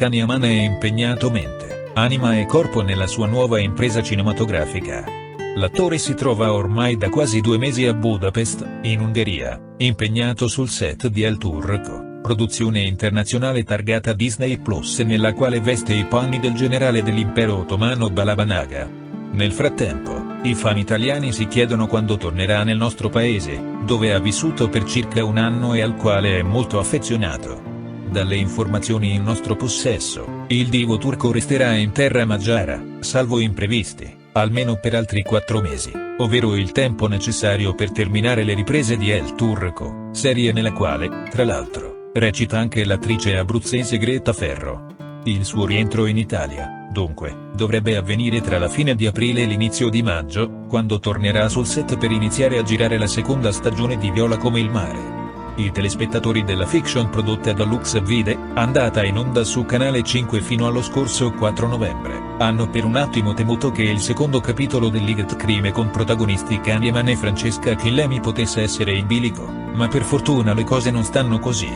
Kanyaman è impegnato mente, anima e corpo nella sua nuova impresa cinematografica. L'attore si trova ormai da quasi due mesi a Budapest, in Ungheria, impegnato sul set di El Turco, produzione internazionale targata Disney Plus nella quale veste i panni del generale dell'impero ottomano Balabanaga. Nel frattempo, i fan italiani si chiedono quando tornerà nel nostro paese, dove ha vissuto per circa un anno e al quale è molto affezionato. Dalle informazioni in nostro possesso, il divo turco resterà in terra magiara, salvo imprevisti, almeno per altri quattro mesi, ovvero il tempo necessario per terminare le riprese di El Turco, serie nella quale, tra l'altro, recita anche l'attrice abruzzese Greta Ferro. Il suo rientro in Italia, dunque, dovrebbe avvenire tra la fine di aprile e l'inizio di maggio, quando tornerà sul set per iniziare a girare la seconda stagione di Viola come il mare. I telespettatori della fiction prodotta da Lux Vide, andata in onda su Canale 5 fino allo scorso 4 novembre, hanno per un attimo temuto che il secondo capitolo dell'Iget Crime con protagonisti Kanyeman e Francesca Chillemi potesse essere in bilico, ma per fortuna le cose non stanno così.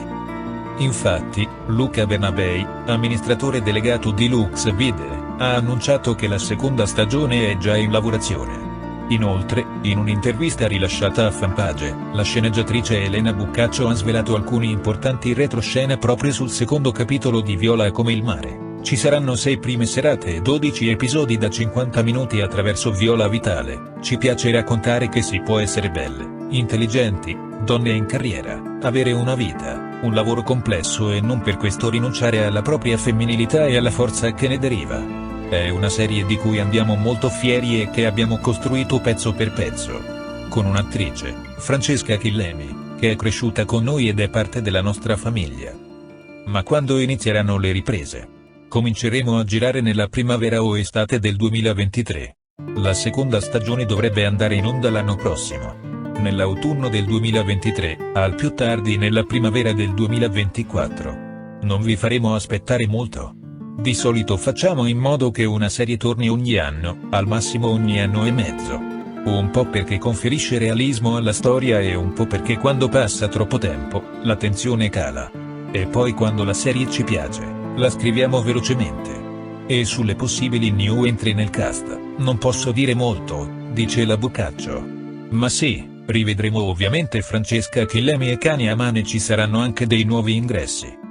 Infatti, Luca Bernabei, amministratore delegato di Lux Vide, ha annunciato che la seconda stagione è già in lavorazione. Inoltre, in un'intervista rilasciata a Fanpage, la sceneggiatrice Elena Buccaccio ha svelato alcuni importanti retroscena proprio sul secondo capitolo di Viola come il mare. Ci saranno 6 prime serate e 12 episodi da 50 minuti attraverso Viola Vitale. Ci piace raccontare che si può essere belle, intelligenti, donne in carriera, avere una vita, un lavoro complesso e non per questo rinunciare alla propria femminilità e alla forza che ne deriva. È una serie di cui andiamo molto fieri e che abbiamo costruito pezzo per pezzo. Con un'attrice, Francesca Chillemi, che è cresciuta con noi ed è parte della nostra famiglia. Ma quando inizieranno le riprese? Cominceremo a girare nella primavera o estate del 2023. La seconda stagione dovrebbe andare in onda l'anno prossimo. Nell'autunno del 2023, al più tardi nella primavera del 2024. Non vi faremo aspettare molto. Di solito facciamo in modo che una serie torni ogni anno, al massimo ogni anno e mezzo. Un po' perché conferisce realismo alla storia e un po' perché quando passa troppo tempo, la tensione cala. E poi quando la serie ci piace, la scriviamo velocemente. E sulle possibili new entry nel cast, non posso dire molto, dice la Boccaccio. Ma sì, rivedremo ovviamente Francesca Chillemi e Kanye Amane ci saranno anche dei nuovi ingressi.